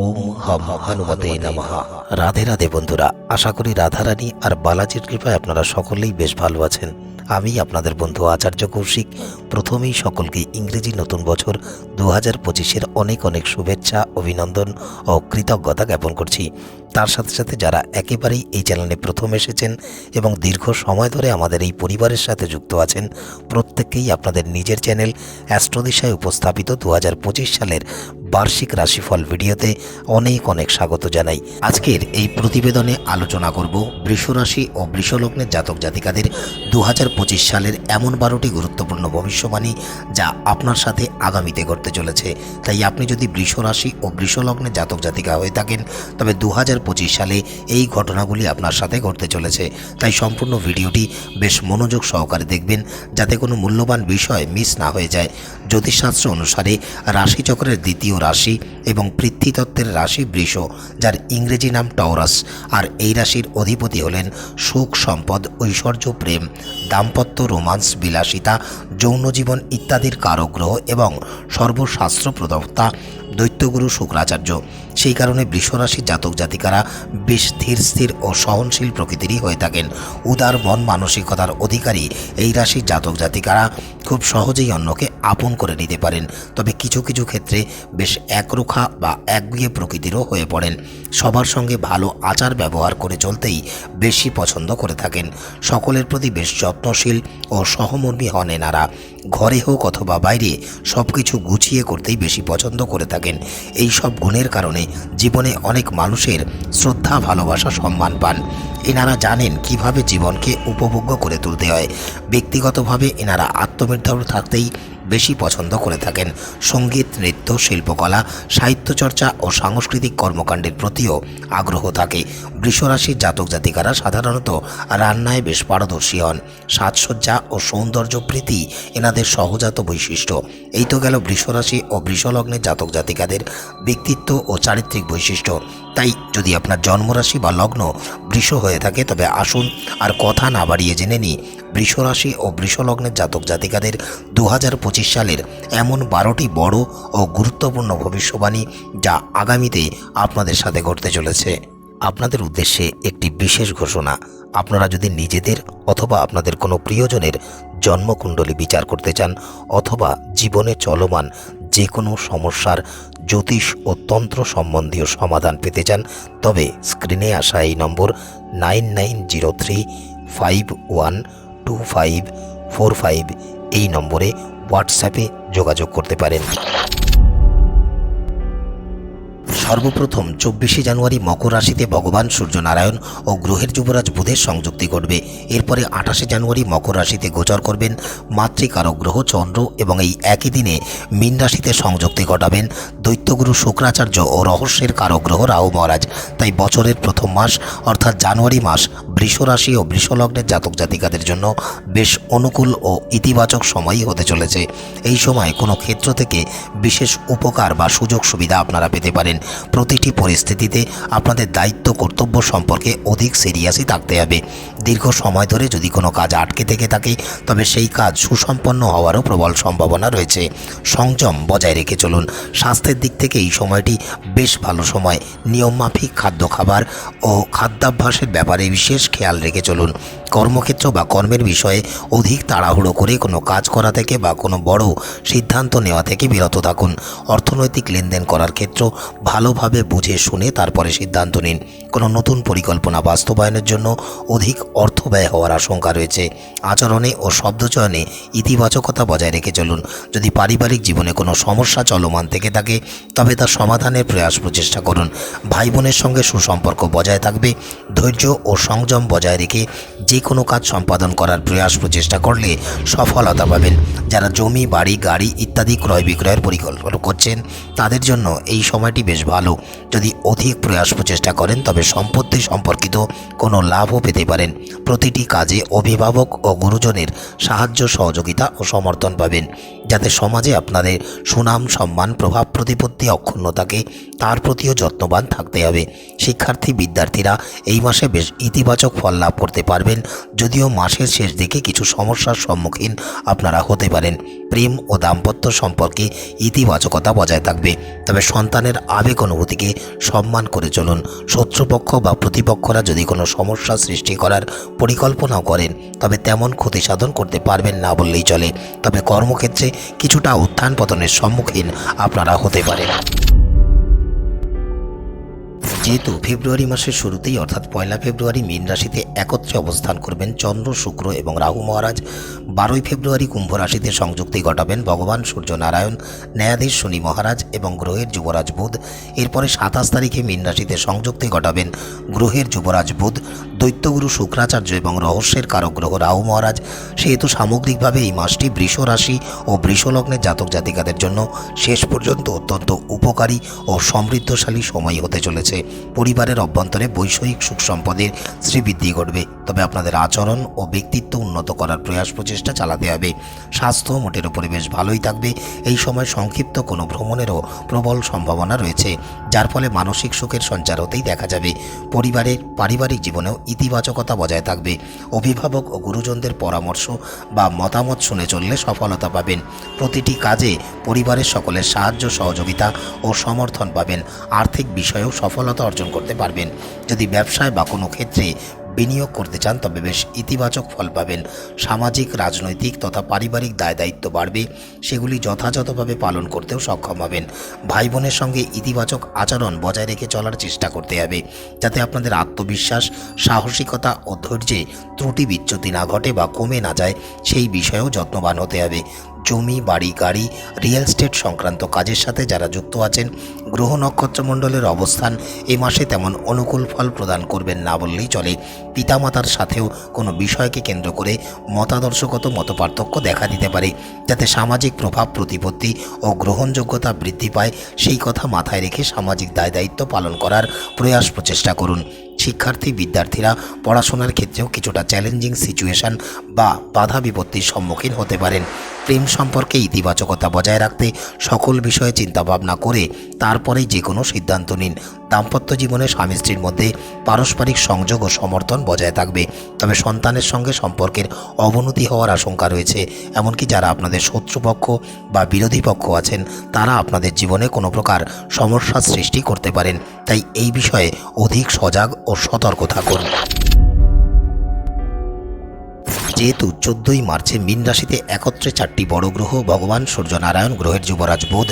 ওম হম হনুমতে নমহা রাধে রাধে বন্ধুরা, আশা করি রাধারানী আর বালাজির কৃপায় আপনারা সকলেই বেশ ভালো আছেন। আমি আপনাদের বন্ধু আচার্য কৌশিক প্রথমেই সকলকে ইংরেজি নতুন বছর দু হাজার পঁচিশের অনেক অনেক শুভেচ্ছা, অভিনন্দন ও কৃতজ্ঞতা জ্ঞাপন করছি। তার সাথে সাথে যারা একেবারেই এই চ্যানেলে প্রথম এসেছেন এবং দীর্ঘ সময় ধরে আমাদের এই পরিবারের সাথে যুক্ত আছেন, প্রত্যেককেই আপনাদের নিজের চ্যানেল অ্যাস্ট্রোদিশায় উপস্থাপিত দু হাজার পঁচিশ সালের বার্ষিক রাশিফল ভিডিওতে অনেক অনেক স্বাগত জানাই। আজকের এই প্রতিবেদনে আলোচনা করব বৃষরাশি ও বৃষলগ্নের জাতক জাতিকাদের দু সালের এমন বারোটি গুরুত্বপূর্ণ ভবিষ্যবাণী যা আপনার সাথে আগামীতে ঘটতে চলেছে। তাই আপনি যদি বৃষরাশি ও বৃষলগ্নের জাতক জাতিকা হয়ে থাকেন, তবে দু হাজার পঁচিশ সালে এই ঘটনাগুলি আপনার সাথে ঘটতে চলেছে। তাই সম্পূর্ণ ভিডিওটি বেশ মনোযোগ সহকারে দেখবেন, যাতে কোনো মূল্যবান বিষয় মিস না হয়ে যায়। জ্যোতিষশাস্ত্র অনুসারে রাশিচক্রের দ্বিতীয় রাশি এবং পৃথ্বীতত্ত্বের রাশি বৃষ, যার ইংরেজি নাম টরাস, আর এই রাশির অধিপতি হলেন সুখ সম্পদ, ঐশ্বর্য প্রেম, দাম্পত্য রোমান্স, বিলাসিতা, যৌনজীবন ইত্যাদির কারগ্রহ এবং সর্বশাস্ত্র প্রদত্তা দৈত্যগুরু শুক্রাচার্য সেই কারণে বৃষরাশির জাতক জাতিকারা বেশ ধীর, স্থির ও সহনশীল প্রকৃতিরই হয়ে থাকেন। উদার মন মানসিকতার অধিকারী এই রাশির জাতক জাতিকারা খুব সহজেই অন্যকে আপন করে নিতে পারেন। তবে কিছু কিছু ক্ষেত্রে বেশ একরোখা বা একগুয়ে প্রকৃতিরও হয়ে পড়েন। সবার সঙ্গে ভালো আচার ব্যবহার করে চলতেই বেশি পছন্দ করে থাকেন। সকলের প্রতি বেশ যত্নশীল ও সহমর্মী হন এনারা। ঘরে হোক অথবা বাইরে সব কিছু গুছিয়ে করতেই বেশি পছন্দ করে থাকেন। এই সব গুণের কারণে জীবনে অনেক মানুষের শ্রদ্ধা, ভালোবাসা, সম্মান পান। এনারা জানেন কীভাবে জীবনকে উপভোগ্য করে তুলতে হয়। ব্যক্তিগতভাবে এনারা আত্মনির্ভর থাকতেই বেশি পছন্দ করে থাকেন। সংগীত, নৃত্য, শিল্পকলা সাহিত্যচর্চা ও সাংস্কৃতিক কর্মকাণ্ডের প্রতিও আগ্রহ থাকে। বৃষরাশির জাতক জাতিকারা সাধারণত রান্নায় বেশ পারদর্শী হন। সাজসজ্জা ও সৌন্দর্য প্রীতি এনাদের সহজাত বৈশিষ্ট্য। এই তো গেল বৃষরাশি ও বৃষলগ্নের জাতক জাতিকাদের ব্যক্তিত্ব ও চারিত্রিক বৈশিষ্ট্য। তাই যদি আপনার জন্মরাশি বা লগ্ন বৃষ হয়ে থাকে, তবে আসুন আর কথা না বাড়িয়ে জেনে নিই। বৃষরাশি ও বৃষলগ্নের জাতক জাতিকাদের দু হাজার পঁচিশ সালের এমন বারোটি বড় ও গুরুত্বপূর্ণ ভবিষ্যবাণী যা আগামীতে আপনাদের সাথে ঘটতে চলেছে। আপনাদের উদ্দেশ্যে একটি বিশেষ ঘোষণা। আপনারা যদি নিজেদের অথবা আপনাদের কোনো প্রিয়জনের জন্মকুণ্ডলী বিচার করতে চান অথবা জীবনে চলমান যে কোনো সমস্যার জ্যোতিষ ও তন্ত্র সম্বন্ধীয় সমাধান পেতে চান, তবে স্ক্রিনে আসা এই number nine nine zero three five one two five four five এই নম্বরে হোয়াটসঅ্যাপে যোগাযোগ করতে পারেন। সর্বপ্রথম চব্বিশে জানুয়ারি মকর রাশিতে ভগবান সূর্যনারায়ণ ও গ্রহের যুবরাজ বুধের সংযুক্তি ঘটবে। এরপরে আঠাশে জানুয়ারি মকর রাশিতে গোচর করবেন মাতৃকারক গ্রহ চন্দ্র এবং এই একই দিনে মীন রাশিতে সংযুক্তি ঘটাবেন দৈত্যগুরু শুক্রাচার্য ও রহস্যের কারক গ্রহ রাহু মহারাজ। তাই বছরের প্রথম মাস অর্থাৎ জানুয়ারি মাস বৃষ রাশি ও বৃষলগ্নের জাতক জাতিকাদের জন্য বেশ অনুকূল ও ইতিবাচক সময়ই হতে চলেছে। এই সময় কোনো ক্ষেত্র থেকে বিশেষ উপকার বা সুযোগ সুবিধা আপনারা পেতে পারেন। প্রতিটি পরিস্থিতিতে আপনাদের দায়িত্ব, কর্তব্য সম্পর্কে অধিক সিরিয়াসই থাকতে হবে। দীর্ঘ সময় ধরে যদি কোনো কাজ আটকে থেকে থাকে, তবে সেই কাজ সুসম্পন্ন হওয়ারও প্রবল সম্ভাবনা রয়েছে। সংযম বজায় রেখে চলুন। স্বাস্থ্যের দিক থেকে এই সময়টি বেশ ভালো সময়। নিয়মমাফিক খাদ্য খাবার ও খাদ্যাভ্যাসের ব্যাপারে বিশেষ খেয়াল রেখে চলুন। কর্মক্ষেত্র বা কর্মের বিষয়ে অধিক তাড়াহুড়ো করে কোনো কাজ করা থেকে বা কোনো বড় সিদ্ধান্ত নেওয়া থেকে বিরত থাকুন। অর্থনৈতিক লেনদেন করার ক্ষেত্র ভালোভাবে বুঝে শুনে তারপরে সিদ্ধান্ত নিন। কোনো নতুন পরিকল্পনা বাস্তবায়নের জন্য অধিক অর্থ ব্যয় হওয়ার আশঙ্কা রয়েছে। আচরণে ও শব্দচয়নে ইতিবাচকতা বজায় রেখে চলুন। যদি পারিবারিক জীবনে কোনো সমস্যা চলমান থেকে থাকে, তবে তার সমাধানের প্রয়াস প্রচেষ্টা করুন। ভাই বোনের সঙ্গে সুসম্পর্ক বজায় থাকবে। ধৈর্য ও সংযম বজায় রেখে যে কোনো কাজ সম্পাদন করার প্রয়াস প্রচেষ্টা করলে সফলতা পাবেন। যারা জমি, বাড়ি, গাড়ি ইত্যাদি ক্রয় বিক্রয়ের পরিকল্পনা করছেন, তাদের জন্য এই সময়টি বেশ ভালো। যদি অধিক প্রয়াস প্রচেষ্টা করেন, তবে সম্পত্তি সম্পর্কিত কোনো লাভও পেতে পারেন। প্রতিটি কাজে অভিভাবক ও গুরুজনের সাহায্য, সহযোগিতা ও সমর্থন পাবেন। যাতে সমাজে আপনাদের সুনাম, সম্মান, প্রভাব, প্রতিপত্তি অক্ষুণ্ণ থাকে তার প্রতিও যত্নবান থাকতে হবে। শিক্ষার্থী, বিদ্যার্থীরা এই মাসে বেশ ইতিবাচক ফল লাভ করতে পারবেন। যদিও মাসের শেষ দিকে কিছু সমস্যার সম্মুখীন আপনারা হতে পারেন। প্রেম ও দাম্পত্য সম্পর্কে ইতিবাচকতা বজায় থাকবে। তবে সন্তানের আবেগ অনুভূতিকে সম্মান করে চলুন। শত্রুপক্ষ বা প্রতিপক্ষরা যদি কোনো সমস্যা সৃষ্টি করার পরিকল্পনাও করেন, তবে তেমন ক্ষতি সাধন করতে পারবেন না বললেই চলে। তবে কর্মক্ষেত্রে কিছুটা উত্থান পতনের সম্মুখীন আপনারা হতে পারেন। যেহেতু ফেব্রুয়ারি মাসের শুরুতেই অর্থাৎ পয়লা ফেব্রুয়ারি মীন রাশিতে একত্রে অবস্থান করবেন চন্দ্র, শুক্র এবং রাহু মহারাজ, বারোই ফেব্রুয়ারি কুম্ভ রাশিতে সংযুক্তি ঘটাবেন ভগবান সূর্য নারায়ণ ন্যায়াধীশ শনি মহারাজ এবং গ্রহের যুবরাজ বুধ। এরপরে সাতাশ তারিখে মীন রাশিতে সংযুক্তি ঘটাবেন গ্রহের যুবরাজ বুধ, দৈত্যগুরু শুক্রাচার্য এবং রহস্যের কারক গ্রহ রাহু মহারাজ। সেহেতু সামগ্রিকভাবে এই মাসটি বৃষ রাশি ও বৃষলগ্নের জাতক জাতিকাদের জন্য শেষ পর্যন্ত অত্যন্ত উপকারী ও সমৃদ্ধশালী সময় হতে চলেছে। পরিবারের অভ্যন্তরে বৈষয়িক সুখ সম্পদের শ্রীবৃদ্ধি ঘটবে। তবে আপনাদের আচরণ ও ব্যক্তিত্ব উন্নত করার প্রয়াস প্রচেষ্টা চালাতে হবে। স্বাস্থ্য মোটের উপরে বেশ ভালোই থাকবে। এই সময় সংক্ষিপ্ত কোনো ভ্রমণেরও প্রবল সম্ভাবনা রয়েছে, যার ফলে মানসিক সুখের সঞ্চার হতেই দেখা যাবে। পরিবারের পারিবারিক জীবনেও ইতিবাচকতা বজায় থাকবে। অভিভাবক ও গুরুজনদের পরামর্শ বা মতামত শুনে চললে সফলতা পাবেন। প্রতিটি কাজে পরিবারের সকলের সাহায্য, সহযোগিতা ও সমর্থন পাবেন। আর্থিক বিষয়েও সফলতা অর্জন করতে পারবেন। যদি ব্যবসায় বা কোনো ক্ষেত্রে বিনিয়োগ করতে চান, তবে বেশ ইতিবাচক ফল পাবেন। সামাজিক, রাজনৈতিক তথা পারিবারিক দায় দায়িত্ব বাড়বে। সেগুলি যথাযথভাবে পালন করতেও সক্ষম হবেন। ভাই বোনের সঙ্গে ইতিবাচক আচরণ বজায় রেখে চলার চেষ্টা করতে হবে, যাতে আপনাদের আত্মবিশ্বাস, সাহসিকতা ও ধৈর্যে ত্রুটি বিচ্যুতি না ঘটে বা কমে না যায়, সেই বিষয়েও যত্নবান হতে হবে। জমি, বাড়ি, গাড়ি রিয়েল স্টেট সংক্রান্ত কাজের সাথে যারা যুক্ত আছেন, গ্রহ নক্ষত্রমণ্ডলের অবস্থান এ মাসে তেমন অনুকূল ফল প্রদান করবেন না বললেই চলে। পিতামাতার সাথেও কোনো বিষয়কে কেন্দ্র করে মতাদর্শগত মতপার্থক্য দেখা দিতে পারে, যাতে সামাজিক প্রভাব, প্রতিপত্তি ও গ্রহণযোগ্যতা বৃদ্ধি পায়, সেই কথা মাথায় রেখে সামাজিক দায় দায়িত্ব পালন করার প্রয়াস প্রচেষ্টা করুন। শিক্ষার্থী, বিদ্যার্থীরা পড়াশোনার ক্ষেত্রেও কিছুটা চ্যালেঞ্জিং সিচুয়েশন বা বাধা বিপত্তির সম্মুখীন হতে পারেন। প্রেম সম্পর্কে ইতিবাচকতা বজায় রাখতে সকল বিষয়ে চিন্তাভাবনা করে তারপরেই যে কোনো সিদ্ধান্ত নিন। দাম্পত্য জীবনে স্বামী স্ত্রীর মধ্যে পারস্পরিক সংযোগ ও সমর্থন বজায় থাকবে। তবে সন্তানের সঙ্গে সম্পর্কের অবনতি হওয়ার আশঙ্কা রয়েছে। এমনকি যারা আপনাদের শত্রুপক্ষ বা বিরোধী পক্ষ আছেন, তারা আপনাদের জীবনে কোনো প্রকার সমস্যার সৃষ্টি করতে পারেন। তাই এই বিষয়ে অধিক সজাগ ও সতর্ক থাকুন। যেহেতু চোদ্দই মার্চে মীন রাশিতে একত্রে চারটি বড় গ্রহ, ভগবান, সূর্যনারায়ণ, গ্রহের যুবরাজ বোধ,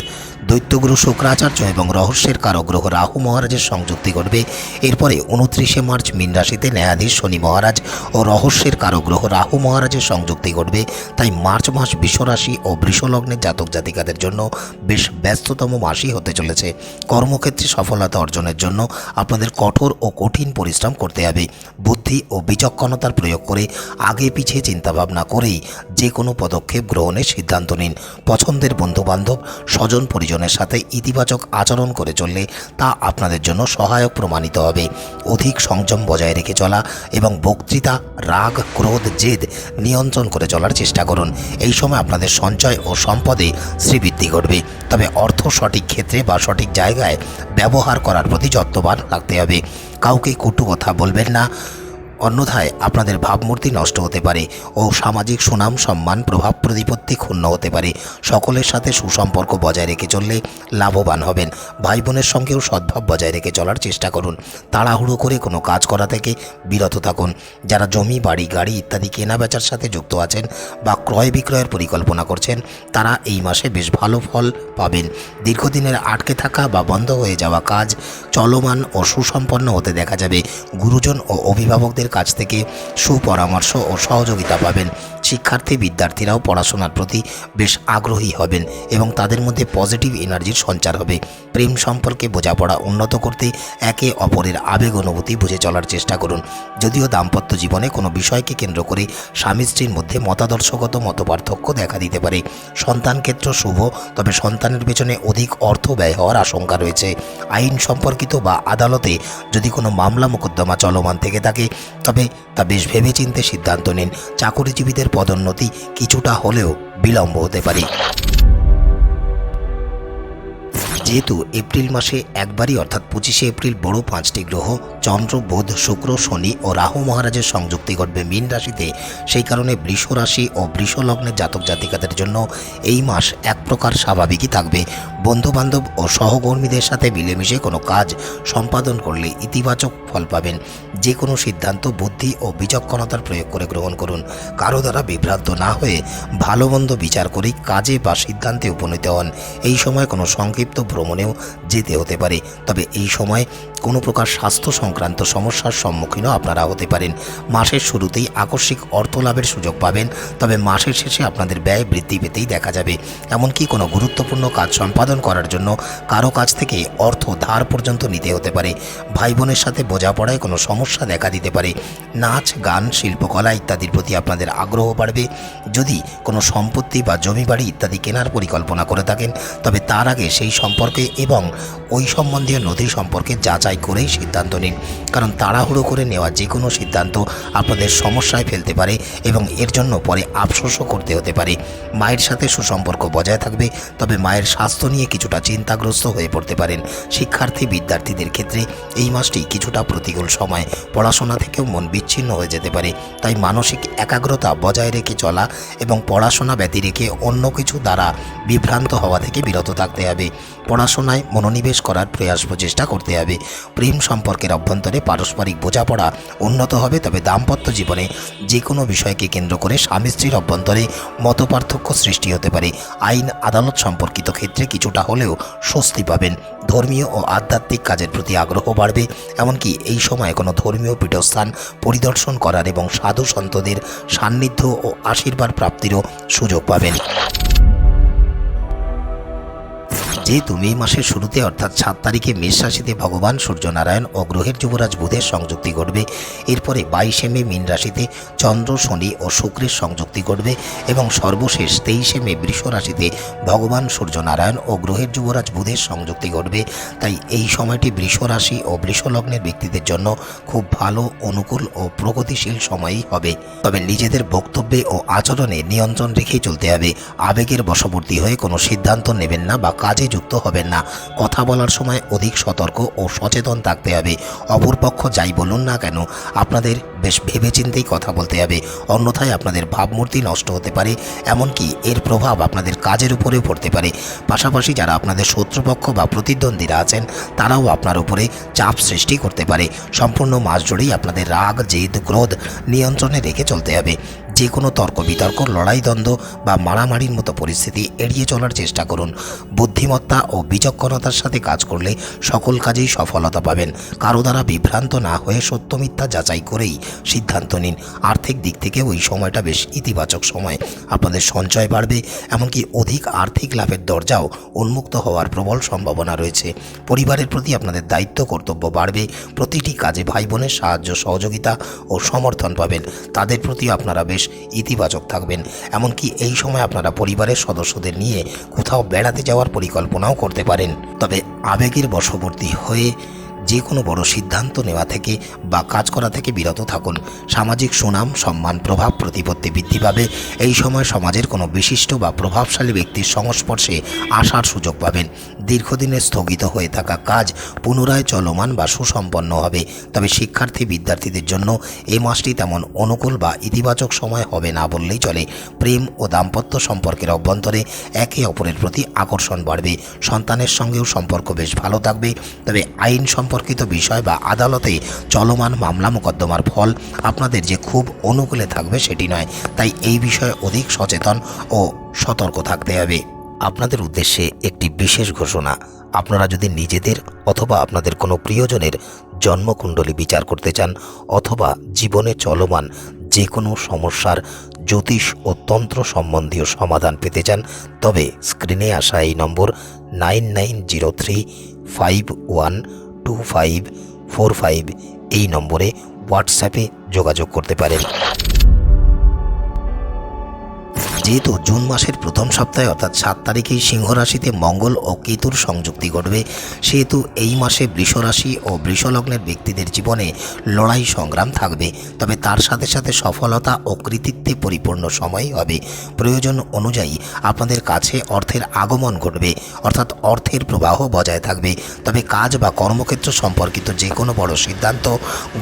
দৈত্যগুরু শুক্রাচার্য এবং রহস্যের কারক গ্রহ রাহু মহারাজের সংযুক্তি ঘটবে। এরপরে উনত্রিশে মার্চ মীন রাশিতে ন্যায়াধীশ শনি মহারাজ ও রহস্যের কারক গ্রহ রাহু মহারাজের সংযুক্তি ঘটবে। তাই মার্চ মাস বিশ্বরাশি ও বৃষলগ্নের জাতক জাতিকাদের জন্য বেশ ব্যস্ততম মাসই হতে চলেছে। কর্মক্ষেত্রে সফলতা অর্জনের জন্য আপনাদের কঠোর ও কঠিন পরিশ্রম করতে হবে। বুদ্ধি ও বিচক্ষণতার প্রয়োগ করে আগে পিছিয়ে চিন্তাভাবনা করেই যে কোনো পদক্ষেপ গ্রহণের সিদ্ধান্ত নিন। পছন্দের বন্ধুবান্ধব, স্বজন পরিজনের সাথে ইতিবাচক আচরণ করে চললে তা আপনাদের জন্য সহায়ক প্রমাণিত হবে। অধিক সংযম বজায় রেখে চলা এবং বক্তৃতা, রাগ, ক্রোধ, জেদ নিয়ন্ত্রণ করে চলার চেষ্টা করুন। এই সময় আপনাদের সঞ্চয় ও সম্পদে শ্রীবৃদ্ধি ঘটবে। তবে অর্থ সঠিক ক্ষেত্রে বা সঠিক জায়গায় ব্যবহার করার প্রতি যত্নবান রাখতে হবে। কাউকে কটু কথা বলবেন না। অন্যথায় আপনাদের ভাবমূর্তি নষ্ট হতে পারে ও সামাজিক সুনাম, সম্মান, প্রভাব, প্রতিপত্তি ক্ষুণ্ণ হতে পারে। সকলের সাথে সুসম্পর্ক বজায় রেখে চললে লাভবান হবেন। ভাই বোনের সঙ্গেও সদ্ভাব বজায় রেখে চলার চেষ্টা করুন। তাড়াহুড়ো করে কোনো কাজ করা থেকে বিরত থাকুন। যারা জমি, বাড়ি, গাড়ি ইত্যাদি কেনা বেচার সাথে যুক্ত আছেন বা ক্রয় বিক্রয়ের পরিকল্পনা করছেন, তারা এই মাসে বেশ ভালো ফল পাবেন। দীর্ঘদিনের আটকে থাকা বা বন্ধ হয়ে যাওয়া কাজ চলমান ও সুসম্পন্ন হতে দেখা যাবে। গুরুজন ও অভিভাবকদের কাছ থেকে সুপরামর্শ ও সহযোগিতা পাবেন। শিক্ষার্থী বিদ্যার্থীরাও পড়াশোনার প্রতি বেশ আগ্রহী হবেন এবং তাদের মধ্যে পজিটিভ এনার্জির সঞ্চার হবে। প্রেম সম্পর্কে বোঝাপড়া উন্নত করতে একে অপরের আবেগ অনুভূতি বুঝে চলার চেষ্টা করুন। যদিও দাম্পত্য জীবনে কোনো বিষয়কে কেন্দ্র করে স্বামী স্ত্রীর মধ্যে মতাদর্শগত মতপার্থক্য দেখা দিতে পারে। সন্তান ক্ষেত্র শুভ, তবে সন্তানের পেছনে অধিক অর্থ ব্যয় হওয়ার আশঙ্কা রয়েছে। আইন সম্পর্কিত বা আদালতে যদি কোনো মামলা মোকদ্দমা চলমান থেকে থাকে তবে তা বেশ ভেবেচিন্তে সিদ্ধান্ত নিন। চাকরিজীবীদের পদোন্নতি কিছুটা হলেও বিলম্ব হতে পারে। যেহেতু এপ্রিল মাসে একবারই, অর্থাৎ পঁচিশে এপ্রিল বড় পাঁচটি গ্রহ, চন্দ্র, বুধ, শুক্র, শনি ও রাহু মহারাজের সংযুক্তি ঘটবে মীন রাশিতে। সেই কারণে বৃষ রাশি ও বৃষ লগ্নের জাতক জাতিকাদের জন্য এই মাস এক প্রকার স্বাভাবিকই থাকবে। বন্ধুবান্ধব ও সহকর্মীদের সাথে মিলেমিশে কোনো কাজ সম্পাদন করলে ইতিবাচক ফল পাবেন। যে কোনো সিদ্ধান্ত বুদ্ধি ও বিচক্ষণতার প্রয়োগ করে গ্রহণ করুন। কারও দ্বারা বিভ্রান্ত না হয়ে ভালো মন্দ বিচার করেই কাজে বা সিদ্ধান্তে উপনীত হন। এই সময় কোনো সংক্ষিপ্ত ভ্রমণেও যেতে হতে পারে। তবে এই সময় কোনো প্রকার স্বাস্থ্য সংক্রান্ত সমস্যার সম্মুখীনও আপনারা হতে পারেন। মাসের শুরুতেই আকস্মিক অর্থ লাভের সুযোগ পাবেন, তবে মাসের শেষে আপনাদের ব্যয় বৃদ্ধি পেতেই দেখা যাবে। এমনকি কোনো গুরুত্বপূর্ণ কাজ সম্পাদন করার জন্য কারও কাছ থেকে অর্থ ধার পর্যন্ত নিতে হতে পারে। ভাই বোনের সাথে বোঝাপড়ায় কোনো সমস্যা দেখা দিতে পারে। নাচ, গান, শিল্পকলা ইত্যাদির প্রতি আপনাদের আগ্রহ বাড়বে। যদি কোনো সম্পত্তি বা জমি বাড়ি ইত্যাদি কেনার পরিকল্পনা করে থাকেন, তবে তার আগে সেই সম্পর্কে এবং ওই সম্বন্ধীয় নথি সম্পর্কে যাচাই করেই সিদ্ধান্ত নিন। কারণ তাড়াহুড়ো করে নেওয়া যে কোনো সিদ্ধান্ত আপনাদের সমস্যায় ফেলতে পারে এবং এর জন্য পরে আফসোসও করতে হতে পারে। মায়ের সাথে সুসম্পর্ক বজায় থাকবে, তবে মায়ের স্বাস্থ্য নিয়ে কিছুটা চিন্তাগ্রস্ত হয়ে পড়তে পারেন। শিক্ষার্থী বিদ্যার্থীদের ক্ষেত্রে এই মাসটি কিছুটা প্রতিকূল সময়। পড়াশোনা থেকেও মন বিচ্ছিন্ন হয়ে যেতে পারে, তাই মানসিক একাগ্রতা বজায় রেখে চলা এবং পড়াশোনা ব্যতি রেখে অন্য কিছু দ্বারা বিভ্রান্ত হওয়া থেকে বিরত থাকতে হবে। পড়াশোনায় মনোনিবেশ করার প্রয়াস প্রচেষ্টা করতে হবে। প্রেম সম্পর্কের অভ্যন্তরে পারস্পরিক বোঝাপড়া উন্নত হবে, তবে দাম্পত্য জীবনে যে কোনো বিষয়কে কেন্দ্র করে স্বামী স্ত্রীর অভ্যন্তরে মতপার্থক্য সৃষ্টি হতে পারে। আইন আদালত সম্পর্কিত ক্ষেত্রে কিছুটা হলেও স্বস্তি পাবেন। ধর্মীয় ও আধ্যাত্মিক কাজের প্রতি আগ্রহ বাড়বে, এমনকি এই সময় কোনো ধর্মীয় পীঠস্থান পরিদর্শন করার এবং সাধু সন্তদের সান্নিধ্য ও আশীর্বাদ প্রাপ্তিরও সুযোগ পাবেন। যেহেতু মে মাসের শুরুতে, অর্থাৎ সাত তারিখে মেষ রাশিতে ভগবান, সূর্যনারায়ণ ও গ্রহের যুবরাজ বুধের সংযুক্তি ঘটবে এরপরে বাইশে মে মীন রাশিতে চন্দ্র, শনি ও শুক্রের সংযুক্তি ঘটবে এবং সর্বশেষ তেইশে মে বৃষ রাশিতে ভগবান, সূর্যনারায়ণ ও গ্রহের যুবরাজ বুধের সংযুক্তি ঘটবে তাই এই সময়টি বৃষ রাশি ও বৃষ লগ্নের ব্যক্তিদের জন্য খুব ভালো, অনুকূল ও প্রগতিশীল সময়ই হবে। তবে নিজেদের বক্তব্যে ও আচরণে নিয়ন্ত্রণ রেখেই চলতে হবে। আবেগের বশবর্তী হয়ে কোনো সিদ্ধান্ত নেবেন না বা কাজে যুক্ত হবেন না। কথা বলার সময় অধিক সতর্ক ও সচেতন থাকতে হবে। অপরপক্ষ যাই বলুন না কেন, আপনাদের বেশ ভেবেচিন্তেই কথা বলতে হবে। অন্যথায় আপনাদের ভাবমূর্তি নষ্ট হতে পারে, এমনকি এর প্রভাব আপনাদের কাজের উপরেও পড়তে পারে। পাশাপাশি যারা আপনাদের শত্রুপক্ষ বা প্রতিদ্বন্দ্বীরা আছেন, তারাও আপনার উপরে চাপ সৃষ্টি করতে পারে। সম্পূর্ণ মাস জুড়েই আপনাদের রাগ, জেদ, ক্রোধ নিয়ন্ত্রণে রেখে চলতে হবে। যে কোনো তর্ক, বিতর্ক, লড়াই, দ্বন্দ্ব বা মারামারির মতো পরিস্থিতি এড়িয়ে চলার চেষ্টা করুন। বুদ্ধিমত্তা ও বিচক্ষণতার সাথে কাজ করলে সকল কাজেই সফলতা পাবেন। কারও দ্বারা বিভ্রান্ত না হয়ে সত্য মিথ্যা যাচাই করেই সিদ্ধান্ত নিন। আর্থিক দিক থেকে ওই সময়টা বেশ ইতিবাচক সময়। আপনাদের সঞ্চয় বাড়বে, এমনকি অধিক আর্থিক লাভের দরজাও উন্মুক্ত হওয়ার প্রবল সম্ভাবনা রয়েছে। পরিবারের প্রতি আপনাদের দায়িত্ব, কর্তব্য বাড়বে। প্রতিটি কাজে ভাই বোনের সাহায্য, সহযোগিতা ও সমর্থন পাবেন। তাদের প্রতি আপনারা বেশ ইতিবাচক থাকবেন। এমনকি এই সময় আপনারা পরিবারের সদস্যদের নিয়ে কোথাও বেড়াতে যাওয়ার পরিকল্পনাও করতে পারেন। তবে আবেগের বশবর্তী হয়ে যে কোনো বড় সিদ্ধান্ত নেওয়া থেকে বা কাজ করা থেকে বিরত থাকুন। সামাজিক সুনাম, সম্মান, প্রভাব, প্রতিপত্তি বৃদ্ধি পাবে। এই সময় সমাজের কোনো বিশিষ্ট বা প্রভাবশালী ব্যক্তির সংস্পর্শে আসার সুযোগ পাবেন। দীর্ঘদিনের স্থগিত হয়ে থাকা কাজ পুনরায় চলমান বা সুসম্পন্ন হবে। তবে শিক্ষার্থী বিদ্যার্থীদের জন্য এই মাসটি তেমন অনুকূল বা ইতিবাচক সময় হবে না বললেই চলে। প্রেম ও দাম্পত্য সম্পর্কের অভ্যন্তরে একে অপরের প্রতি আকর্ষণ বাড়বে। সন্তানের সঙ্গেও সম্পর্ক বেশ ভালো থাকবে। তবে আইন সম্পর্কিত বিষয় বা আদালতে চলমান মামলা মোকদ্দমার ফল আপনাদের যে খুব অনুকূলে থাকবে সেটি নয়। তাই এই বিষয়ে অধিক সচেতন ও সতর্ক থাকতে হবে। আপনাদের উদ্দেশ্যে একটি বিশেষ ঘোষণা। আপনারা যদি নিজেদের অথবা আপনাদের কোনো প্রিয়জনের জন্মকুণ্ডলী বিচার করতে চান অথবা জীবনে চলমান যে কোনো সমস্যার জ্যোতিষ ও তন্ত্র সম্বন্ধীয় সমাধান পেতে চান, তবে স্ক্রিনে আসা এই number nine nine zero three five one two five four five এই নম্বরে হোয়াটসঅ্যাপে যোগাযোগ করতে পারেন। যেহেতু জুন মাসের প্রথম সপ্তাহে, অর্থাৎ সাত তারিখেই সিংহ রাশিতে মঙ্গল ও কেতুর সংযুক্তি ঘটবে, সেহেতু এই মাসে বৃষ রাশি ও বৃষলগ্নের ব্যক্তিদের জীবনে লড়াই সংগ্রাম থাকবে। তবে তার সাথে সাথে সফলতা ও কৃতিত্বে পরিপূর্ণ সময় হবে। প্রয়োজন অনুযায়ী আপনাদের কাছে অর্থের আগমন ঘটবে, অর্থাৎ অর্থের প্রবাহ বজায় থাকবে। তবে কাজ বা কর্মক্ষেত্র সম্পর্কিত যে কোনো বড় সিদ্ধান্ত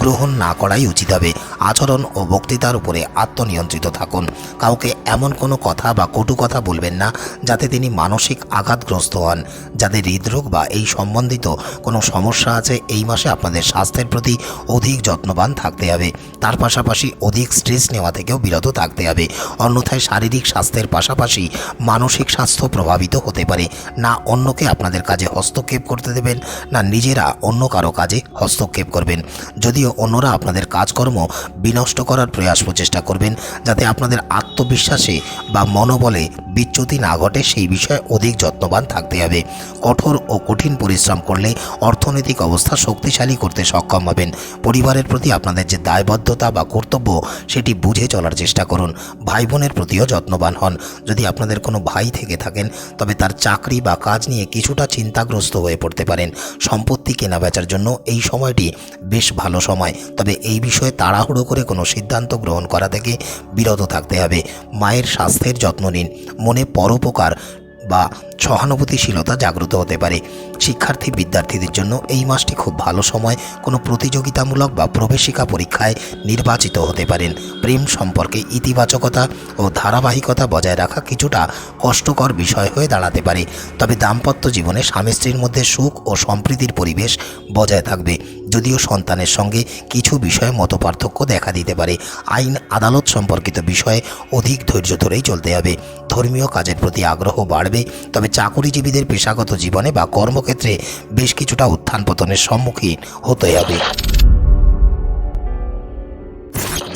গ্রহণ না করাই উচিত হবে। আচরণ ও বক্তৃতার উপরে আত্মনিয়ন্ত্রিত থাকুন। কাউকে এমন কোনো কথা বা কটু কথা বলবেন না, যাতে তিনি মানসিক আঘাতগ্রস্ত হন। যাদের হৃদরোগ বা এই সম্বন্ধিত কোনো সমস্যা আছে, এই মাসে আপনাদের স্বাস্থ্যের প্রতি অধিক যত্নবান থাকতে হবে। তার পাশাপাশি অধিক স্ট্রেস নেওয়া থেকেও বিরত থাকতে হবে। অন্যথায় শারীরিক স্বাস্থ্যের পাশাপাশি মানসিক স্বাস্থ্য প্রভাবিত হতে পারে। না অন্যকে আপনাদের কাজে হস্তক্ষেপ করতে দেবেন, না নিজেরা অন্য কারও কাজে হস্তক্ষেপ করবেন। যদিও অন্যরা আপনাদের কাজকর্ম বিনষ্ট করার প্রয়াস প্রচেষ্টা করবেন, যাতে আপনাদের আত্মবিশ্বাসে বা মনোবলে বিচ্যুতি না ঘটে, সেই বিষয়ে অধিক যত্নবান থাকতে হবে। কঠোর ও কঠিন পরিশ্রম করলে অর্থনৈতিক অবস্থা শক্তিশালী করতে সক্ষম হবেন। পরিবারের প্রতি আপনাদের যে দায়বদ্ধতা বা কর্তব্য, সেটি বুঝে চলার চেষ্টা করুন। ভাই বোনের প্রতিও যত্নবান হন। যদি আপনাদের কোনো ভাই থেকে থাকেন, তবে তার চাকরি বা কাজ নিয়ে কিছুটা চিন্তাগ্রস্ত হয়ে পড়তে পারেন। সম্পত্তি কেনা বেচার জন্য এই সময়টি বেশ ভালো সময়। তবে এই বিষয়ে তাড়াহুড়ো করে কোনো সিদ্ধান্ত গ্রহণ করা থেকে বিরত থাকতে হবে। মায়ের স্বাস্থ্যের যত্ন নিন। মনে পরোপকার বা সহানুভূতিশীলতা জাগ্রত হতে পারে। শিক্ষার্থী বিদ্যার্থীদের জন্য এই মাসটি খুব ভালো সময়। কোনো প্রতিযোগিতামূলক বা প্রবেশিকা পরীক্ষায় নির্বাচিত হতে পারেন। প্রেম সম্পর্কে ইতিবাচকতা ও ধারাবাহিকতা বজায় রাখা কিছুটা কষ্টকর বিষয় হয়ে দাঁড়াতে পারে। তবে দাম্পত্য জীবনে স্বামী স্ত্রীর মধ্যে সুখ ও সম্প্রীতির পরিবেশ বজায় থাকবে। যদিও সন্তানের সঙ্গে কিছু বিষয়ে মতপার্থক্য দেখা দিতে পারে। আইন আদালত সম্পর্কিত বিষয়ে অধিক ধৈর্য ধরেই চলতে হবে। ধর্মীয় কাজের প্রতি আগ্রহ বাড়বে। তবে চাকুরিজীবীদের পেশাগত জীবনে বা কর্মক্ষেত্রে বেশ কিছুটা উত্থান পতনের সম্মুখীন হতে হবে।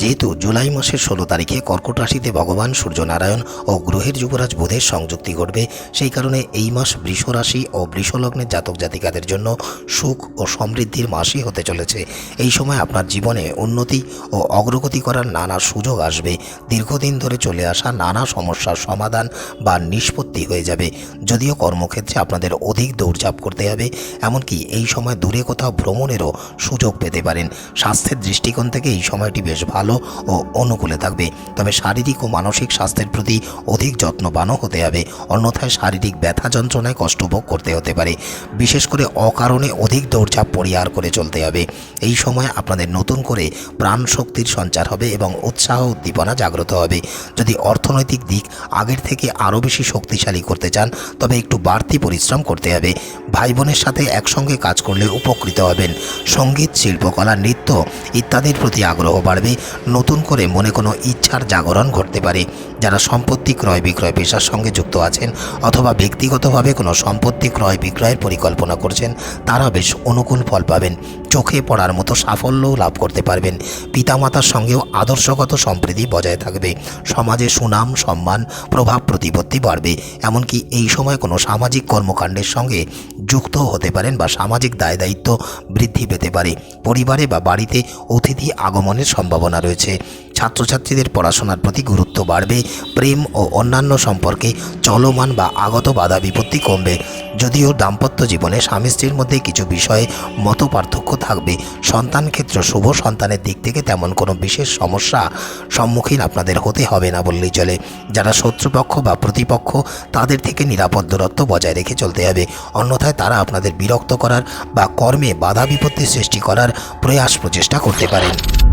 যেহেতু জুলাই মাসের ষোলো তারিখে কর্কট রাশিতে ভগবান সূর্যনারায়ণ ও গ্রহের যুবরাজ বুধের সংযুক্তি ঘটবে, সেই কারণে এই মাস বৃষ রাশি ও বৃষলগ্নের জাতক জাতিকাদের জন্য সুখ ও সমৃদ্ধির মাসই হতে চলেছে। এই সময় আপনার জীবনে উন্নতি ও অগ্রগতি করার নানা সুযোগ আসবে। দীর্ঘদিন ধরে চলে আসা নানা সমস্যার সমাধান বা নিষ্পত্তি হয়ে যাবে। যদিও কর্মক্ষেত্রে আপনাদের অধিক দৌড়ঝাঁপ করতে হবে, এমনকি এই সময় দূরে কোথাও ভ্রমণেরও সুযোগ পেতে পারেন। স্বাস্থ্যের দৃষ্টিকোণ থেকে এই সময়টি বেশ ভালো ও অনুকূলে থাকবে। তবে শারীরিক ও মানসিক স্বাস্থ্যের প্রতি অধিক যত্নবানও হতে হবে। অন্যথায় শারীরিক ব্যথা যন্ত্রণায় কষ্টভোগ করতে হতে পারে। বিশেষ করে অকারণে অধিক দৌড়ঝাঁপ পরিহার করে চলতে হবে। এই সময় আপনাদের নতুন করে প্রাণ শক্তির সঞ্চার হবে এবং উৎসাহ উদ্দীপনা জাগ্রত হবে। যদি অর্থনৈতিক দিক আগের থেকে আরও বেশি শক্তিশালী করতে চান, তবে একটু বাড়তি পরিশ্রম করতে হবে। ভাই বোনের সাথে একসঙ্গে কাজ করলে উপকৃত হবেন। সংগীত, শিল্পকলা, নৃত্য ইত্যাদির প্রতি আগ্রহ বাড়বে। নতুন করে মনে কোনো ইচ্ছার জাগরণ ঘটতে পারে। যারা সম্পত্তি ক্রয় বিক্রয় পেশার সঙ্গে যুক্ত আছেন অথবা ব্যক্তিগতভাবে কোনো সম্পত্তি ক্রয় বিক্রয়ের পরিকল্পনা করছেন তারা বেশ অনুকূল ফল পাবেন। চোখে পড়ার মতো সাফল্যও লাভ করতে পারবেন। পিতামাতার সঙ্গেও আদর্শগত সম্প্রীতি বজায় থাকবে। সমাজে সুনাম, সম্মান, প্রভাব, প্রতিপত্তি বাড়বে। এমনকি এই সময় কোনো সামাজিক কর্মকাণ্ডের সঙ্গে যুক্ত হতে পারেন বা সামাজিক দায় দায়িত্ব বৃদ্ধি পেতে পারে। পরিবারে বা বাড়িতে অতিথি আগমনের সম্ভাবনা রয়েছে। ছাত্রছাত্রীদের পড়াশোনার প্রতি গুরুত্ব বাড়বে, প্রেম ও অন্যান্য সম্পর্কে চলমান বা আগত বাধা বিপত্তি কমবে। যদিও দাম্পত্য জীবনে স্বামী স্ত্রীর মধ্যে কিছু বিষয়ে মত পার্থক্য থাকবে। সন্তান ক্ষেত্র শুভ সন্তানের দিক থেকে তেমন কোনো বিশেষ সমস্যা সম্মুখীন আপনাদের হতে হবে না বললেই চলে। যারা শত্রুপক্ষ বা প্রতিপক্ষ, তাদের থেকে নিরাপদ দূরত্ব বজায় রেখে চলতে হবে। অন্যথায় তারা আপনাদের বিরক্ত করার বা কর্মে বাধা বিপত্তি সৃষ্টি করার প্রয়াস প্রচেষ্টা করতে পারেন।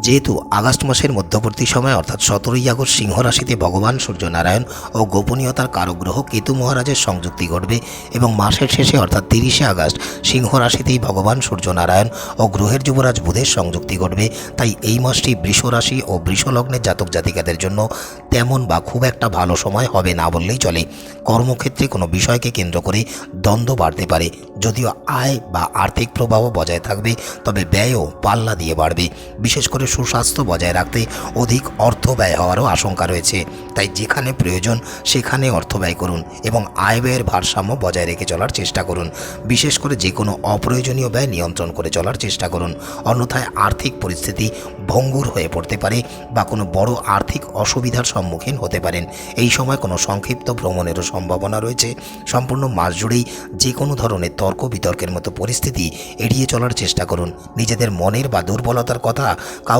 যেহেতু আগস্ট মাসের মধ্যবর্তী সময়, অর্থাৎ সতেরোই আগস্ট সিংহ রাশিতে ভগবান সূর্যনারায়ণ ও গোপনীয়তার কারগ্রহ কেতু মহারাজের সংযুক্তি ঘটবে এবং মাসের শেষে, অর্থাৎ তিরিশে আগস্ট, সিংহ রাশিতেই ভগবান সূর্যনারায়ণ ও গ্রহের যুবরাজ বুধের সংযুক্তি ঘটবে। তাই এই মাসটি বৃষ রাশি ও বৃষলগ্নের জাতক জাতিকাদের জন্য তেমন বা খুব একটা ভালো সময় হবে না বললেই চলে। কর্মক্ষেত্রে কোনো বিষয়কে কেন্দ্র করে দ্বন্দ্ব বাড়তে পারে। যদিও আয় বা আর্থিক প্রভাবও বজায় থাকবে, তবে ব্যয়ও পাল্লা দিয়ে বাড়বে। বিশেষ করে সুস্বাস্থ্য বজায় রাখতে অধিক অর্থ ব্যয় হওয়ারও আশঙ্কা রয়েছে। তাই যেখানে প্রয়োজন, সেখানে অর্থ ব্যয় করুন এবং আয় ব্যয়ের ভারসাম্য বজায় রেখে চলার চেষ্টা করুন। বিশেষ করে যে কোনো অপ্রয়োজনীয় ব্যয় নিয়ন্ত্রণ করে চলার চেষ্টা করুন। অন্যথায় আর্থিক পরিস্থিতি ভঙ্গুর হয়ে পড়তে পারে বা কোনো বড় আর্থিক অসুবিধার সম্মুখীন হতে পারেন। এই সময় কোনো সংক্ষিপ্ত ভ্রমণেরও সম্ভাবনা রয়েছে। সম্পূর্ণ মাস জুড়েই যে কোনো ধরনের তর্ক বিতর্কের মতো পরিস্থিতি এড়িয়ে চলার চেষ্টা করুন। নিজেদের মনের বা দুর্বলতার কথা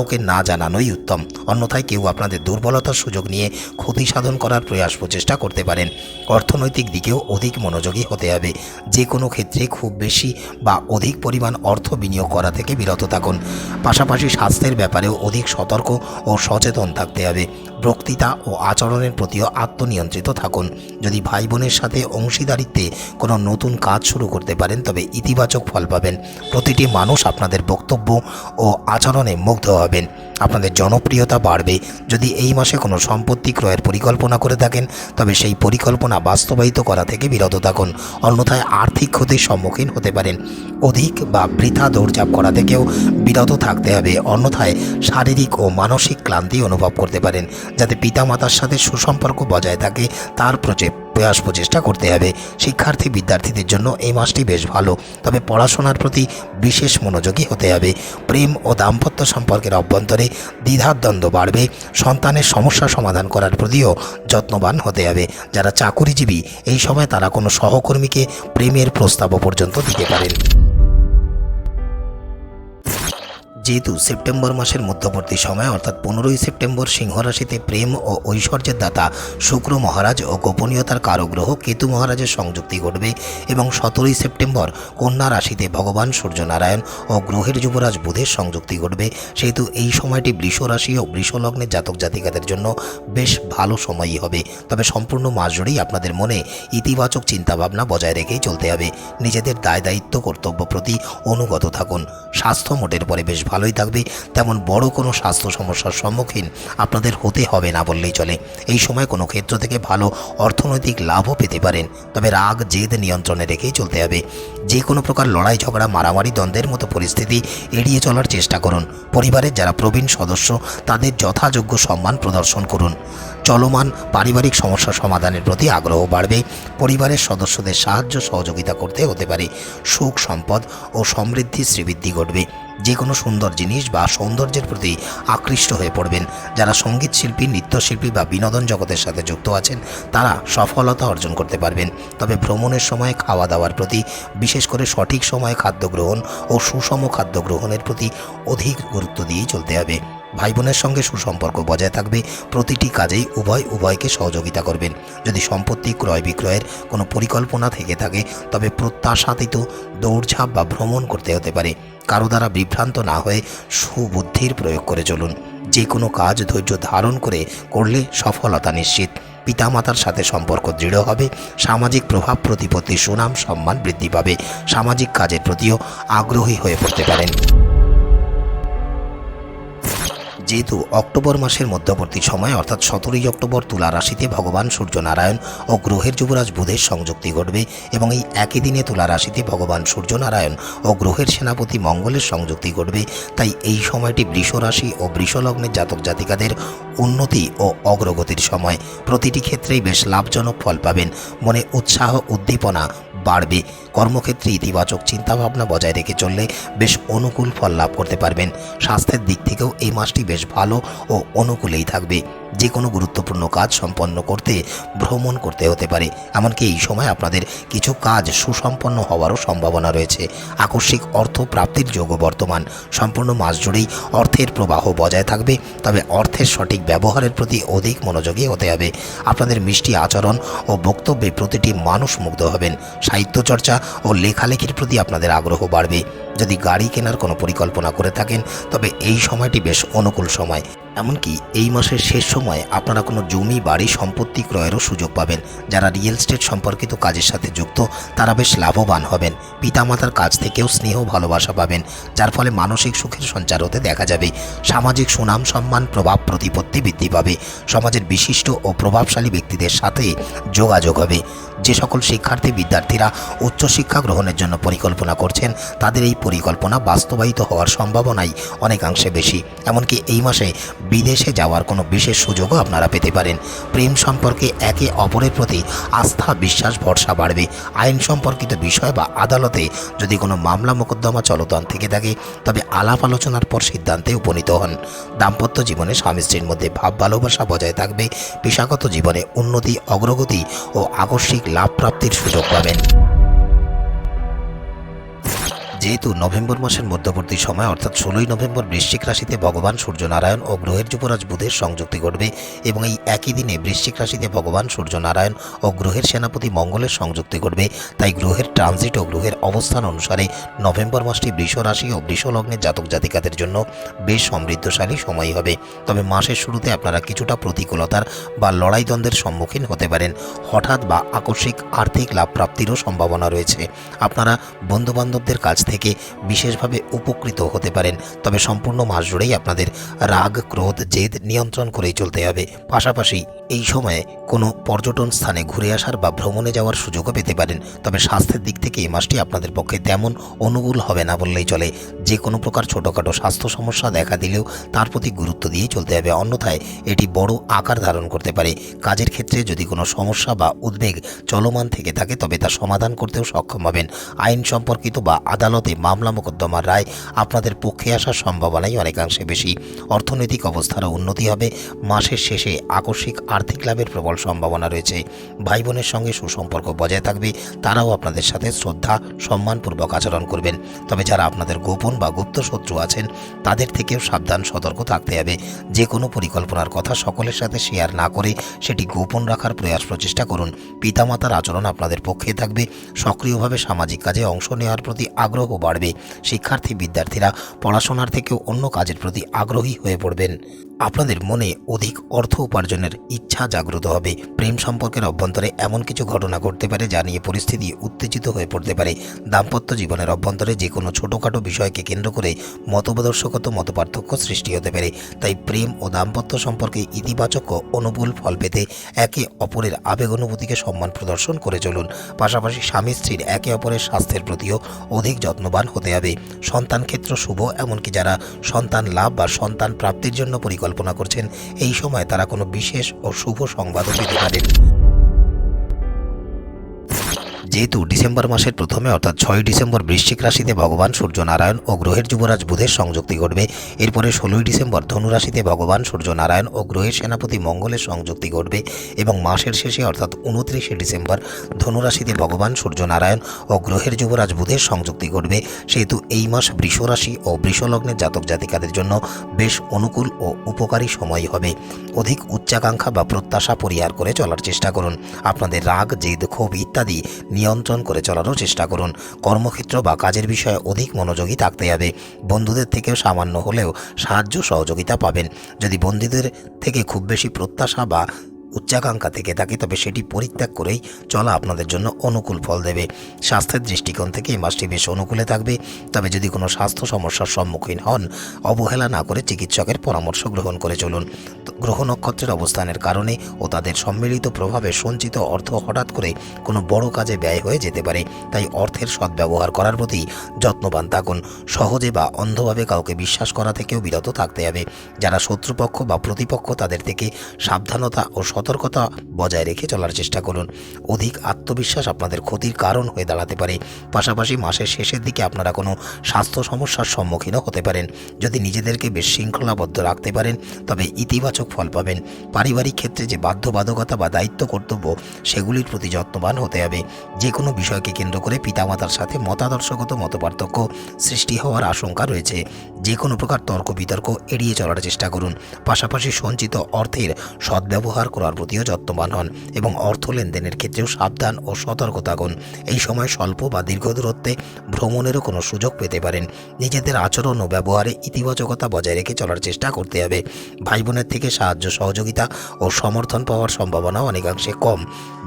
কাউকে না জানানোই উত্তম। অন্যথায় কেউ আপনাদের দুর্বলতার সুযোগ নিয়ে ক্ষতি সাধন করার প্রয়াস প্রচেষ্টা করতে পারেন। অর্থনৈতিক দিকেও অধিক মনোযোগী হতে হবে। যে কোনো ক্ষেত্রে খুব বেশি বা অধিক পরিমাণ অর্থ বিনিয়োগ করা থেকে বিরত থাকুন। পাশাপাশি স্বাস্থ্যের ব্যাপারেও অধিক সতর্ক ও সচেতন থাকতে হবে। বক্তৃতা ও আচরণের প্রতিও আত্মনিয়ন্ত্রিত থাকুন। যদি ভাই বোনের সাথে অংশীদারিত্বে কোনো নতুন কাজ শুরু করতে পারেন, তবে ইতিবাচক ফল পাবেন। প্রতিটি মানুষ আপনাদের বক্তব্য ও আচরণে মুগ্ধ হবেন আপনাদের জনপ্রিয়তা বাড়বে। যদি এই মাসে কোনো সম্পত্তি ক্রয়ের পরিকল্পনা করে থাকেন, তবে সেই পরিকল্পনা বাস্তবায়িত করা থেকে বিরত থাকুন। অন্যথায় আর্থিক ক্ষতির সম্মুখীন হতে পারেন। অধিক বা বৃথা দৌড়চাপ করা থেকেও বিরত থাকতে হবে। অন্যথায় শারীরিক ও মানসিক ক্লান্তি অনুভব করতে পারেন, যাতে পিতামাতার সাথে সুসম্পর্ক বজায় থাকে। তার প্রচে প্রয়াস প্রচেষ্টা করতে হবে। শিক্ষার্থী, বিদ্যার্থীদের জন্য এই মাসটি বেশ ভালো। তবে পড়াশোনার প্রতি বিশেষ মনোযোগী হতে হবে। প্রেম ও দাম্পত্য সম্পর্কের অভ্যন্তরে দ্বিধার দ্বন্দ্ব বাড়বে। সন্তানের সমস্যা সমাধান করার প্রতিও যত্নবান হতে হবে। যারা চাকুরিজীবী, এই সময় তারা কোনো সহকর্মীকে প্রেমের প্রস্তাবও পর্যন্ত দিতে পারেন। যেহেতু সেপ্টেম্বর মাসের মধ্যবর্তী সময়, অর্থাৎ পনেরোই সেপ্টেম্বর সিংহ রাশিতে প্রেম ও ঐশ্বর্যের দাতা শুক্র মহারাজ ও গোপনীয়তার কারগ্রহ কেতু মহারাজের সংযুক্তি ঘটবে এবং সতেরোই সেপ্টেম্বর কন্যা রাশিতে ভগবান সূর্যনারায়ণ ও গ্রহের যুবরাজ বুধের সংযুক্তি ঘটবে। সেহেতু এই সময়টি বৃষ রাশি ও বৃষ লগ্নের জাতক জাতিকাদের জন্য বেশ ভালো সময়ই হবে। তবে সম্পূর্ণ মাস জুড়েই আপনাদের মনে ইতিবাচক চিন্তাভাবনা বজায় রেখেই চলতে হবে। নিজেদের দায় দায়িত্ব, কর্তব্য প্রতি অনুগত থাকুন। স্বাস্থ্য মোটের পরে বেশ ভালোই থাকবে, তেমন বড় কোনো স্বাস্থ্য সমস্যার সম্মুখীন আপনাদের হতে হবে না বললেই চলে। এই সময় কোনো ক্ষেত্র থেকে ভালো অর্থনৈতিক লাভও পেতে পারেন, তবে রাগ, জেদ নিয়ন্ত্রণে রেখেই চলতে হবে। যে কোনো প্রকার লড়াই, ঝগড়া, মারামারি, দ্বন্দ্বের মতো পরিস্থিতি এড়িয়ে চলার চেষ্টা করুন। পরিবারের যারা প্রবীণ সদস্য, তাদের যথাযোগ্য সম্মান প্রদর্শন করুন। চলমান পারিবারিক সমস্যা সমাধানের প্রতি আগ্রহ বাড়বে। পরিবারের সদস্যদের সাহায্য সহযোগিতা করতে হতে পারে। সুখ, সম্পদ ও সমৃদ্ধি শ্রীবৃদ্ধি ঘটবে। যে কোনো সুন্দর জিনিস বা সৌন্দর্যের প্রতি আকৃষ্ট হয়ে পড়বেন। যারা সংগীত শিল্পী, নৃত্যশিল্পী বা বিনোদন জগতের সাথে যুক্ত আছেন, তারা সফলতা অর্জন করতে পারবেন। তবে ভ্রমণের সময় খাওয়া দাওয়ার প্রতি, বিশেষ করে সঠিক সময়ে খাদ্য গ্রহণ ও সুষম খাদ্য গ্রহণের প্রতি অধিক গুরুত্ব দিয়েই চলতে হবে। ভাই বোনের সঙ্গে সুসম্পর্ক বজায় থাকবে। প্রতিটি কাজেই উভয় উভয়কে সহযোগিতা করবেন। যদি সম্পত্তি ক্রয় বিক্রয়ের কোনো পরিকল্পনা থেকে থাকে, তবে প্রত্যাশাতীত দৌড়ঝাঁপ বা ভ্রমণ করতে হতে পারে। কারও দ্বারা বিভ্রান্ত না হয়ে সুবুদ্ধির প্রয়োগ করে চলুন। যে কোনো কাজ ধৈর্য ধারণ করে করলে সফলতা নিশ্চিত। পিতামাতার সাথে সম্পর্ক দৃঢ় হবে, সামাজিক প্রভাব প্রতিপত্তি সুনাম, সম্মান বৃদ্ধি পাবে। সামাজিক কাজের প্রতিও আগ্রহী হয়ে পড়তে পারেন। যেহেতু অক্টোবর মাসের মধ্যবর্তী সময়, অর্থাৎ সতেরোই অক্টোবর তুলা রাশিতে ভগবান সূর্যনারায়ণ ও গ্রহের যুবরাজ বুধের সংযুক্তি ঘটবে এবং এই একই দিনে তুলা রাশিতে ভগবান সূর্যনারায়ণ ও গ্রহের সেনাপতি মঙ্গলের সংযুক্তি ঘটবে। তাই এই সময়টি বৃষ রাশি ও বৃষলগ্নের জাতক জাতিকাদের উন্নতি ও অগ্রগতির সময়। প্রতিটি ক্ষেত্রেই বেশ লাভজনক ফল পাবেন। মনে উৎসাহ, উদ্দীপনা বাড়বে। কর্মক্ষেত্রে ইতিবাচক চিন্তাভাবনা বজায় রেখে চললে বেশ অনুকূল ফল লাভ করতে পারবেন। স্বাস্থ্যের দিক থেকেও এই মাসটি বেশ ভালো ও অনুকূলেই থাকবে। যে কোনো গুরুত্বপূর্ণ কাজ সম্পন্ন করতে, ভ্রমণ করতে হতে পারে। এমনকি এই সময় আপনাদের কিছু কাজ সুসম্পন্ন হওয়ারও সম্ভাবনা রয়েছে। আকস্মিক অর্থ প্রাপ্তির যোগও বর্তমান। সম্পূর্ণ মাস জুড়েই অর্থের প্রবাহ বজায় থাকবে, তবে অর্থের সঠিক ব্যবহারের প্রতি অধিক মনোযোগী হতে হবে। আপনাদের মিষ্টি আচরণ ও বক্তব্যে প্রতিটি মানুষ মুগ্ধ হবেন। সাহিত্য চর্চা ও লেখালেখির প্রতি আপনাদের আগ্রহ বাড়বে। যদি গাড়ি কেনার কোনো পরিকল্পনা করে থাকেন, তবে এই সময়টি বেশ অনুকূল সময়। এমনকি এই মাসের শেষ সময়ে আপনারা কোনো জমি, বাড়ি, সম্পত্তি ক্রয়েরও সুযোগ পাবেন। যারা রিয়েল এস্টেট সম্পর্কিত কাজের সাথে যুক্ত, তারা বেশ লাভবান হবেন। পিতামাতার কাছ থেকেও স্নেহ, ভালোবাসা পাবেন, যার ফলে মানসিক সুখের সঞ্চার হতে দেখা যাবে। সামাজিক সুনাম, সম্মান, প্রভাব, প্রতিপত্তি বৃদ্ধি পাবে। সমাজের বিশিষ্ট ও প্রভাবশালী ব্যক্তিদের সাথে যোগাযোগ হবে। যে সকল শিক্ষার্থী, বিদ্যার্থীরা উচ্চশিক্ষা গ্রহণের জন্য পরিকল্পনা করছেন, তাদের এই পরিকল্পনা বাস্তবায়িত হওয়ার সম্ভাবনাই অনেকাংশে বেশি। এমনকি এই মাসে বিদেশে যাওয়ার কোনো বিশেষ সুযোগও আপনারা পেতে পারেন। প্রেম সম্পর্কে একে অপরের প্রতি আস্থা, বিশ্বাস, ভরসা বাড়বে। আইন সম্পর্কিত বিষয় বা আদালতে যদি কোনো মামলা, মোকদ্দমা চলতন থেকে থাকে, তবে আলাপ আলোচনার পর সিদ্ধান্তে উপনীত হন। দাম্পত্য জীবনে স্বামী স্ত্রীর মধ্যে ভাব ভালোবাসা বজায় থাকবে। পেশাগত জীবনে উন্নতি, অগ্রগতি ও আকস্মিক লাভ প্রাপ্তির সুযোগ পাবেন। যেহেতু নভেম্বর মাসের মধ্যবর্তী সময়, অর্থাৎ ষোলোই নভেম্বর বৃশ্চিক রাশিতে ভগবান সূর্যনারায়ণ ও গ্রহের যুবরাজ বুধের সংযুক্তি ঘটবে এবং এই একই দিনে বৃশ্চিক রাশিতে ভগবান সূর্যনারায়ণ ও গ্রহের সেনাপতি মঙ্গলের সংযুক্তি ঘটবে। তাই গ্রহের ট্রানজিট ও গ্রহের অবস্থান অনুসারে নভেম্বর মাসটি বৃষ রাশি ও বৃষ লগ্নের জাতক জাতিকাদের জন্য বেশ সমৃদ্ধশালী সময় হবে। তবে মাসের শুরুতে আপনারা কিছুটা প্রতিকূলতার বা লড়াই দ্বন্দ্বের সম্মুখীন হতে পারেন। হঠাৎ বা আকস্মিক আর্থিক লাভ প্রাপ্তিরও সম্ভাবনা রয়েছে। আপনারা বন্ধুবান্ধবদের কাছ থেকে বিশেষভাবে উপকৃত হতে পারেন। তবে সম্পূর্ণ মাস জুড়েই আপনাদের রাগ, ক্রোধ, জেদ নিয়ন্ত্রণ করেই চলতে হবে। পাশাপাশি এই সময়ে কোনো পর্যটন স্থানে ঘুরে আসার বা ভ্রমণে যাওয়ার সুযোগও পেতে পারেন। তবে স্বাস্থ্যের দিক থেকে এই মাসটি আপনাদের পক্ষে তেমন অনুকূল হবে না বললেই চলে। যে কোনো প্রকার ছোটোখাটো স্বাস্থ্য সমস্যা দেখা দিলেও তার প্রতি গুরুত্ব দিয়ে চলতে হবে। অন্যথায় এটি বড় আকার ধারণ করতে পারে। কাজের ক্ষেত্রে যদি কোনো সমস্যা বা উদ্বেগ চলমান থেকে থাকে, তবে তা সমাধান করতেও সক্ষম হবেন। আইন সম্পর্কিত বা আদালতে মামলা মোকদ্দমার রায় আপনাদের পক্ষে আসার সম্ভাবনাই অনেকাংশে বেশি। অর্থনৈতিক অবস্থারও উন্নতি হবে। মাসের শেষে আকস্মিক আর্থিক লাভের প্রবল সম্ভাবনা রয়েছে। ভাই বোনের সঙ্গে সুসম্পর্ক বজায় থাকবে। তারাও আপনাদের সাথে শ্রদ্ধা, সম্মানপূর্বক আচরণ করবেন। তবে যারা আপনাদের গোপন বা গুপ্ত শত্রু আছেন, তাদের থেকেও সাবধান, সতর্ক থাকতে হবে। যে কোনো পরিকল্পনার কথা সকলের সাথে শেয়ার না করে সেটি গোপন রাখার প্রয়াস প্রচেষ্টা করুন। পিতামাতার আচরণ আপনাদের পক্ষে থাকবে। সক্রিয়ভাবে সামাজিক কাজে অংশ নেওয়ার প্রতি আগ্রহ বাড়বে। শিক্ষার্থী বিদ্যার্থীরা পড়াশোনার থেকেও অন্য কাজের প্রতি আগ্রহী হয়ে পড়বেন। আপনাদের মনে অধিক অর্থ উপার্জনের ইচ্ছা জাগ্রত হবে। প্রেম সম্পর্কের অভ্যন্তরে এমন কিছু ঘটনা ঘটতে পারে যা নিয়ে পরিস্থিতি উত্তেজিত হয়ে পড়তে পারে। দাম্পত্য জীবনের অভ্যন্তরে যে কোনো ছোটোখাটো বিষয়কে কেন্দ্র করে মতবদর্শগত মতপার্থক্য সৃষ্টি হতে পারে। তাই প্রেম ও দাম্পত্য সম্পর্কে ইতিবাচক ও অনুকূল ফল পেতে একে অপরের আবেগ অনুভূতিকে সম্মান প্রদর্শন করে চলুন। পাশাপাশি স্বামী স্ত্রীর একে অপরের স্বাস্থ্যের প্রতিও অধিক যত্নবান হতে হবে। সন্তান ক্ষেত্র শুভ, এমনকি যারা সন্তান লাভ বা সন্তান প্রাপ্তির জন্য পরিকল্পনা করছেন। এই সময় তারা কোনো বিশেষ ও শুভ সংবাদও পেতে পারেন। যেহেতু ডিসেম্বর মাসের প্রথমে অর্থাৎ ছয় ডিসেম্বর বৃশ্চিক রাশিতে ভগবান সূর্যনারায়ণ ও গ্রহের যুবরাজ বুধের সংযুক্তি ঘটবে। এরপরে ষোলোই ডিসেম্বর ধনুরাশিতে ভগবান সূর্যনারায়ণ ও গ্রহের সেনাপতি মঙ্গলের সংযুক্তি ঘটবে এবং মাসের শেষে অর্থাৎ উনত্রিশে ডিসেম্বর ধনুরাশিতে ভগবান সূর্যনারায়ণ ও গ্রহের যুবরাজ বুধের সংযুক্তি ঘটবে। সেহেতু এই মাস বৃষ রাশি ও বৃষলগ্নের জাতক জাতিকাদের জন্য বেশ অনুকূল ও উপকারী সময় হবে। অধিক উচ্চাকাঙ্ক্ষা বা প্রত্যাশা পরিহার করে চলার চেষ্টা করুন। আপনাদের রাগ, জেদ, ক্ষোভ ইত্যাদি নিয়ন্ত্রণ করে চলারও চেষ্টা করুন। কর্মক্ষেত্র বা কাজের বিষয়ে অধিক মনোযোগী থাকতে হবে। বন্ধুদের থেকেও সামান্য হলেও সাহায্য সহযোগিতা পাবেন। যদি বন্ধুদের থেকে খুব বেশি প্রত্যাশা বা উচ্চাকাঙ্ক্ষা থেকে থাকে, তবে সেটি পরিত্যাগ করেই চলা আপনাদের জন্য অনুকূল ফল দেবে। স্বাস্থ্যের দৃষ্টিকোণ থেকে এই মাসটি বেশ অনুকূলে থাকবে। তবে যদি কোনো স্বাস্থ্য সমস্যার সম্মুখীন হন, অবহেলা না করে চিকিৎসকের পরামর্শ গ্রহণ করে চলুন। গ্রহ নক্ষত্রের অবস্থানের কারণে ও তাদের সম্মিলিত প্রভাবে সঞ্চিত অর্থ হঠাৎ করে কোনো বড় কাজে ব্যয় হয়ে যেতে পারে, তাই অর্থের সদ্ব্যবহার করার প্রতি যত্নবান থাকুন। সহজে বা অন্ধভাবে কাউকে বিশ্বাস করা থেকেও বিরত থাকতে হবে। যারা শত্রুপক্ষ বা প্রতিপক্ষ তাদের থেকে সাবধানতা ও সতর্কতা বজায় রেখে চলার চেষ্টা করুন। অধিক আত্মবিশ্বাস আপনাদের ক্ষতির কারণ হয়ে দাঁড়াতে পারে। পাশাপাশি মাসের শেষের দিকে আপনারা কোনো স্বাস্থ্য সমস্যার সম্মুখীনও হতে পারেন। যদি নিজেদেরকে বেশ শৃঙ্খলাবদ্ধ রাখতে পারেন, তবে ইতিবাচক ফল পাবেন। পারিবারিক ক্ষেত্রে যে বাধ্যবাধকতা বা দায়িত্ব কর্তব্য, সেগুলির প্রতি যত্নবান হতে হবে। যে কোনো বিষয়কে কেন্দ্র করে পিতামাতার সাথে মতাদর্শগত মতপার্থক্য সৃষ্টি হওয়ার আশঙ্কা রয়েছে। যে কোনো প্রকার তর্ক বিতর্ক এড়িয়ে চলার চেষ্টা করুন। পাশাপাশি সঞ্চিত অর্থের সদ্ব্যবহার করার প্রতিও যত্নবান হন এবং অর্থ লেনদেনের ক্ষেত্রেও সাবধান ও সতর্ক থাকুন এই সময় স্বল্প বা দীর্ঘ দূরত্বে ভ্রমণেরও কোনো সুযোগ পেতে পারেন। নিজেদের আচরণ ও ব্যবহারে ইতিবাচকতা বজায় রেখে চলার চেষ্টা করতে হবে। ভাই বোনের থেকে সাহায্য, সহযোগিতা ও সমর্থন পাওয়ার সম্ভাবনা অনেকাংশে কম।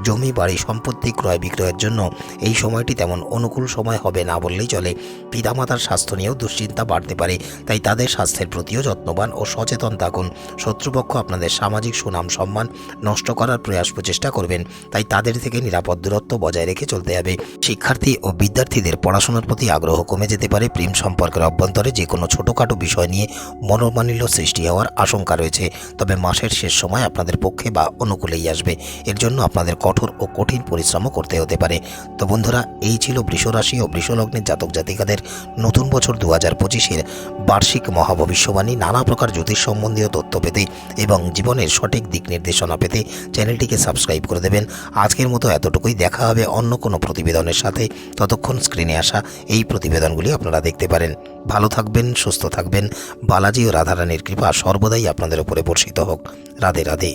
জমি, বাড়ি, সম্পত্তি ক্রয় বিক্রয়ের জন্য এই সময়টি তেমন অনুকূল সময় হবে না বললেই চলে। পিতামাতার স্বাস্থ্য নিয়েও দুশ্চিন্তা বাড়তে পারে, তাই তাদের স্বাস্থ্যের প্রতিও যত্নবান ও সচেতন থাকুন। শত্রুপক্ষ আপনাদের সামাজিক সুনাম, সম্মান নষ্ট করার প্রয়াস প্রচেষ্টা করবেন। তাই তাদের থেকে নিরাপদ দূরত্ব বজায় রেখে চলতে হবে। শিক্ষার্থী ও বিদ্যার্থীদের পড়াশোনার প্রতি আগ্রহ কমে যেতে পারে। প্রেম সম্পর্কের অভ্যন্তরে যে কোনো ছোটোখাটো বিষয় নিয়ে মনোমালিন্য সৃষ্টি হওয়ার আশঙ্কা রয়েছে। তবে মাসের শেষ সময় আপনাদের পক্ষে বা অনুকূলেই আসবে। এর জন্য আপনাদের কঠোর ও কঠিন পরিশ্রমও করতে হতে পারে। তো বন্ধুরা, এই ছিল বৃষরাশি ও বৃষলগ্নের জাতক জাতিকাদের নতুন বছর দু হাজার পঁচিশের বার্ষিক মহাভবিষ্যবাণী। নানা প্রকার জ্যোতিষ সম্বন্ধীয় তথ্য পেতে এবং জীবনের সঠিক দিক নির্দেশনা পেতে চ্যানেলটিকে সাবস্ক্রাইব করে দেবেন। আজকের মতো এতটুকুই। দেখা হবে অন্য কোনো প্রতিবেদনের সাথে। ততক্ষণ স্ক্রিনে আসা এই প্রতিবেদনগুলি আপনারা দেখতে পারেন। ভালো থাকবেন, সুস্থ থাকবেন। বালাজি ও রাধারানীর কৃপা সর্বদাই আপনাদের উপরে বর্ষিত হোক। রাধে রাধে।